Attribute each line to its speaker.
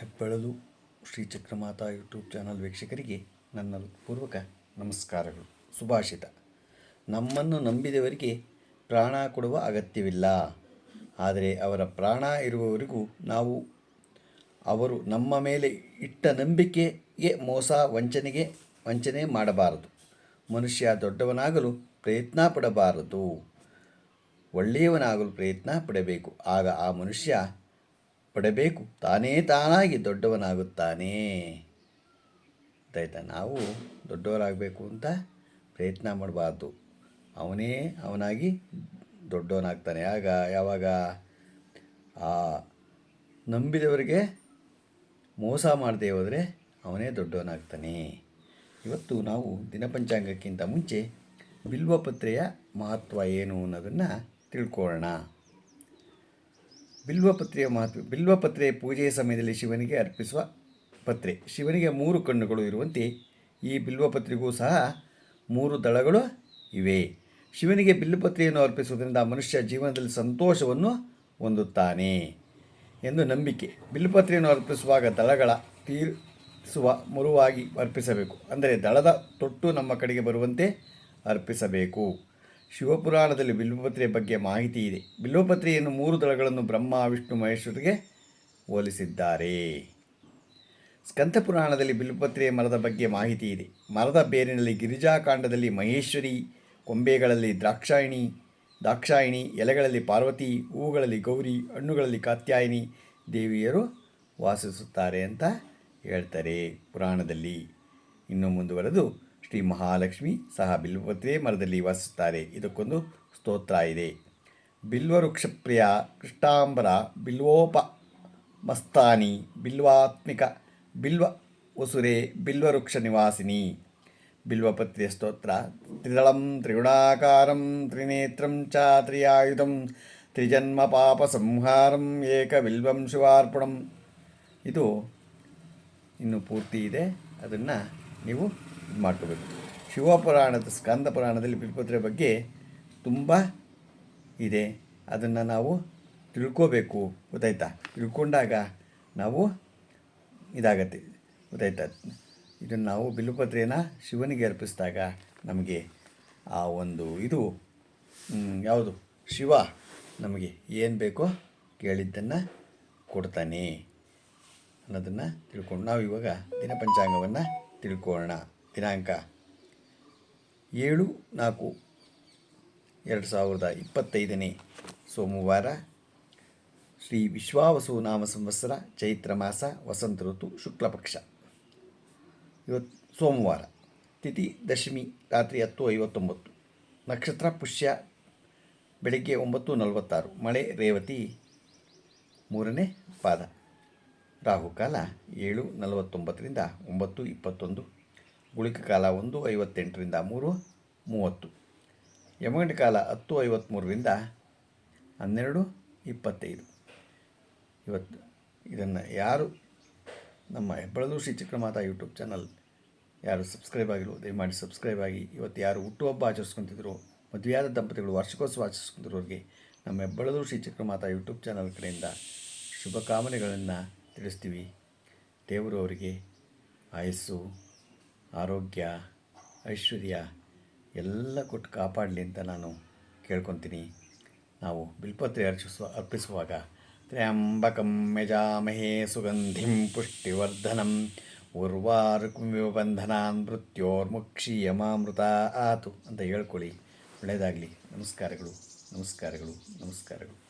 Speaker 1: ಹೆಬ್ಬೆಳಲು Shri Chakramata YouTube channel ವೀಕ್ಷಕರಿಗೆ ನನ್ನ ಪೂರ್ವಕ ನಮಸ್ಕಾರಗಳು. ಸುಭಾಷಿತ. ನಮ್ಮನ್ನು ನಂಬಿದವರಿಗೆ ಪ್ರಾಣ ಕೊಡುವ ಅಗತ್ಯವಿಲ್ಲ. ಆದರೆ ಅವರ ಪ್ರಾಣ ಇರುವವರಿಗೂ ನಾವು, ಅವರು ನಮ್ಮ ಮೇಲೆ ಇಟ್ಟ ನಂಬಿಕೆಗೆ ಮೋಸ, ವಂಚನೆಗೆ, ವಂಚನೆ ಮಾಡಬಾರದು. ಮನುಷ್ಯ ದೊಡ್ಡವನಾಗಲು ಪ್ರಯತ್ನ ಪಡಬಾರದು. ಒಳ್ಳೆಯವನಾಗಲು ಪ್ರಯತ್ನ ಪಡಬೇಕು. ಆಗ ಆ ಮನುಷ್ಯ ಪಡಬೇಕು. ತಾನೇ ತಾನಾಗಿ ದೊಡ್ಡವನಾಗುತ್ತಾನೆ. ಗೊತ್ತಾಯ್ತಾ ನಾವು ದೊಡ್ಡವರಾಗಬೇಕು ಅಂತ ಪ್ರಯತ್ನ ಮಾಡಬಾರ್ದು. ಅವನೇ ಅವನಾಗಿ ದೊಡ್ಡವನಾಗ್ತಾನೆ. ಆಗ ಯಾವಾಗ? ಆ ನಂಬಿದವರಿಗೆ ಮೋಸ ಮಾಡದೆ ಹೋದರೆ ಅವನೇ ದೊಡ್ಡವನಾಗ್ತಾನೆ. ಇವತ್ತು ನಾವು ದಿನಪಂಚಾಂಗಕ್ಕಿಂತ ಮುಂಚೆ ಬಿಲ್ವಪತ್ರೆಯ ಮಹತ್ವ ಏನು ಅನ್ನೋದನ್ನು ತಿಳ್ಕೊಳ್ಳೋಣ. ಬಿಲ್ವಪತ್ರೆಯ ಮಹತ್ವ, ಬಿಲ್ವಪತ್ರೆ ಪೂಜೆಯ ಸಮಯದಲ್ಲಿ ಶಿವನಿಗೆ ಅರ್ಪಿಸುವ ಪತ್ರೆ. ಶಿವನಿಗೆ ಮೂರು ಕಣ್ಣುಗಳು ಇರುವಂತೆ ಈ ಬಿಲ್ವಪತ್ರೆಗೂ ಸಹ ಮೂರು ದಳಗಳು ಇವೆ. ಶಿವನಿಗೆ ಬಿಲ್ವಪತ್ರೆಯನ್ನು ಅರ್ಪಿಸುವುದರಿಂದ ಮನುಷ್ಯ ಜೀವನದಲ್ಲಿ ಸಂತೋಷವನ್ನು ಹೊಂದುತ್ತಾನೆ ಎಂದು ನಂಬಿಕೆ. ಬಿಲ್ವಪತ್ರೆಯನ್ನು ಅರ್ಪಿಸುವಾಗ ದಳಗಳ ತೀರಿಸುವ ಮುರುವಾಗಿ ಅರ್ಪಿಸಬೇಕು. ಅಂದರೆ ದಳದ ತೊಟ್ಟು ನಮ್ಮ ಕಡೆಗೆ ಬರುವಂತೆ ಅರ್ಪಿಸಬೇಕು. ಶಿವಪುರಾಣದಲ್ಲಿ ಬಿಲ್ವಪತ್ರೆಯ ಬಗ್ಗೆ ಮಾಹಿತಿ ಇದೆ. ಬಿಲ್ವಪತ್ರೆಯನ್ನು ಮೂರು ದಳಗಳನ್ನು ಬ್ರಹ್ಮ, ವಿಷ್ಣು ಮಹೇಶ್ವರಿಗೆ ಹೋಲಿಸಿದ್ದಾರೆ. ಸ್ಕಂತಪುರಾಣದಲ್ಲಿ ಬಿಲ್ವಪತ್ರೆಯ ಮರದ ಬಗ್ಗೆ ಮಾಹಿತಿ ಇದೆ. ಮರದ ಬೇರಿನಲ್ಲಿ ಗಿರಿಜಾಕಾಂಡದಲ್ಲಿ ಮಹೇಶ್ವರಿ, ಕೊಂಬೆಗಳಲ್ಲಿ ದ್ರಾಕ್ಷಾಯಿಣಿ ದಾಕ್ಷಾಯಿಣಿ ಎಲೆಗಳಲ್ಲಿ ಪಾರ್ವತಿ ಹೂಗಳಲ್ಲಿ ಗೌರಿ, ಹಣ್ಣುಗಳಲ್ಲಿ ಕಾತ್ಯಾಯಿನಿ ದೇವಿಯರು ವಾಸಿಸುತ್ತಾರೆ ಅಂತ ಹೇಳ್ತಾರೆ ಪುರಾಣದಲ್ಲಿ. ಇನ್ನು ಮುಂದುವರೆದು ಶ್ರೀ ಮಹಾಲಕ್ಷ್ಮಿ ಸಹ ಬಿಲ್ವಪತ್ರೆ ಮರದಲ್ಲಿ ವಾಸಿಸುತ್ತಾರೆ. ಇದಕ್ಕೊಂದು ಸ್ತೋತ್ರ ಇದೆ. ಬಿಲ್ವವೃಕ್ಷಪ್ರಿಯ ಕೃಷ್ಣಾಂಬರ ಬಿಲ್ವೋಪ ಮಸ್ತಾನಿ ಬಿಲ್ವಾತ್ಮಿಕ ಬಿಲ್ವ ವಸುರೆ ಬಿಲ್ವವೃಕ್ಷ ನಿವಾಸಿನಿ. ಬಿಲ್ವಪತ್ರಿಯ ಸ್ತೋತ್ರ, ತ್ರಿದಳಂ ತ್ರಿಗುಣಾಕಾರಂ, ತ್ರಿನೇತ್ರಂ ಚ ತ್ರಿಯಾಯುಧಂ, ತ್ರಿಜನ್ಮ ಪಾಪ ಸಂಹಾರಂ, ಏಕ ಬಿಲ್ವಂ ಶಿವಾರ್ಪಣಂ. ಇದು ಇನ್ನು ಪೂರ್ತಿ ಇದೆ. ಅದನ್ನು ನೀವು ಇದು ಮಾಡ್ಕೋಬೇಕು. ಶಿವಪುರಾಣದ ಸ್ಕಂದ ಪುರಾಣದಲ್ಲಿ ಬಿಲ್ಪತ್ರೆ ಬಗ್ಗೆ ತುಂಬ ಇದೆ. ಅದನ್ನು ನಾವು ತಿಳ್ಕೋಬೇಕು. ಗೊತ್ತಾಯ್ತಾ? ತಿಳ್ಕೊಂಡಾಗ ನಾವು ಇದಾಗತ್ತೆ. ಗೊತ್ತಾಯ್ತಾ? ಇದನ್ನು ನಾವು ಬಿಲ್ಪತ್ರೆಯನ್ನು ಶಿವನಿಗೆ ಅರ್ಪಿಸಿದಾಗ ನಮಗೆ ಆ ಒಂದು ಇದು ಯಾವುದು? ಶಿವ ನಮಗೆ ಏನು ಬೇಕೋ ಕೇಳಿದ್ದನ್ನು ಕೊಡ್ತಾನೆ ಅನ್ನೋದನ್ನು ತಿಳ್ಕೊಂಡು ನಾವು ಇವಾಗ ದಿನಪಂಚಾಂಗವನ್ನು ತಿಳ್ಕೊಳ್ಳೋಣ ದಿನಾಂಕ ಏಳು ನಾಲ್ಕು ಎರಡು ಸಾವಿರದ ಇಪ್ಪತ್ತೈದನೇ ಸೋಮವಾರ ಶ್ರೀ ವಿಶ್ವಾವಸು ನಾಮ ಸಂವತ್ಸರ ಚೈತ್ರ ಮಾಸ ವಸಂತ ಋತು ಶುಕ್ಲಪಕ್ಷ ಇವತ್ತು ಸೋಮವಾರ, ತಿಥಿ, ದಶಮಿ, ರಾತ್ರಿ ಹತ್ತು ಐವತ್ತೊಂಬತ್ತು, ನಕ್ಷತ್ರ ಪುಷ್ಯ ಬೆಳಗ್ಗೆ ಒಂಬತ್ತು ನಲವತ್ತಾರು, ಮಳೆ ರೇವತಿ ಮೂರನೇ ಪಾದ. ರಾಹುಕಾಲ ಏಳು ನಲವತ್ತೊಂಬತ್ತರಿಂದ ಒಂಬತ್ತು ಇಪ್ಪತ್ತೊಂದು. ಗುಳಿಕ ಕಾಲ ಒಂದು, ಐವತ್ತೆಂಟರಿಂದ ಮೂರು, ಮೂವತ್ತು. ಯಮಗಂಟ ಕಾಲ ಹತ್ತು ಐವತ್ತ್ಮೂರರಿಂದ ಹನ್ನೆರಡು, ಇಪ್ಪತ್ತೈದು. ಇವತ್ತು ಇದನ್ನು ಯಾರು ನಮ್ಮ ಹೆಬ್ಬಳದು ಶ್ರೀ ಚಕ್ರಮಾತಾ ಯೂಟ್ಯೂಬ್ ಚಾನಲ್ ಯಾರು ಸಬ್ಸ್ಕ್ರೈಬ್ ಆಗಿರೋ ದಯಮಾಡಿ ಸಬ್ಸ್ಕ್ರೈಬ್ ಆಗಿ. ಇವತ್ತು ಯಾರು ಹುಟ್ಟುಹಬ್ಬ ಆಚರಿಸ್ಕೊತಿದ್ರು, ಮದುವೆಯಾದ ದಂಪತಿಗಳು ವಾರ್ಷಿಕೋತ್ಸವ ಆಚರಿಸ್ಕೊತಿರೋರಿಗೆ ನಮ್ಮ ಹೆಬ್ಬಳದು ಶ್ರೀ ಚಕ್ರಮಾತಾ ಯೂಟ್ಯೂಬ್ ಚಾನಲ್ ಕಡೆಯಿಂದ ಶುಭಕಾಮನೆಗಳನ್ನು ತಿಳಿಸ್ತೀವಿ. ದೇವರು ಅವರಿಗೆ ಆಯಸ್ಸು ಆರೋಗ್ಯ, ಐಶ್ವರ್ಯ ಎಲ್ಲ ಕೊಟ್ಟು ಕಾಪಾಡಲಿ ಅಂತ ನಾನು ಕೇಳ್ಕೊತೀನಿ. ನಾವು ಬಿಲ್ಪತ್ರೆ ಅರ್ಚಿಸುವ, ಅರ್ಪಿಸುವಾಗ ತ್ರ್ಯಂಬಕಂ ಮೆಜಾಮಹೇ ಸುಗಂಧಿಂ ಪುಷ್ಟಿವರ್ಧನಂ ಉರ್ವಾರುಕುಮಿವ ಬಂಧನಾನ್ ಮೃತ್ಯೋರ್ಮುಕ್ಷೀಯಮಾಮೃತ ಆತು ಅಂತ ಹೇಳ್ಕೊಳ್ಳಿ. ಒಳ್ಳೆಯದಾಗಲಿ. ನಮಸ್ಕಾರಗಳು ನಮಸ್ಕಾರಗಳು ನಮಸ್ಕಾರಗಳು.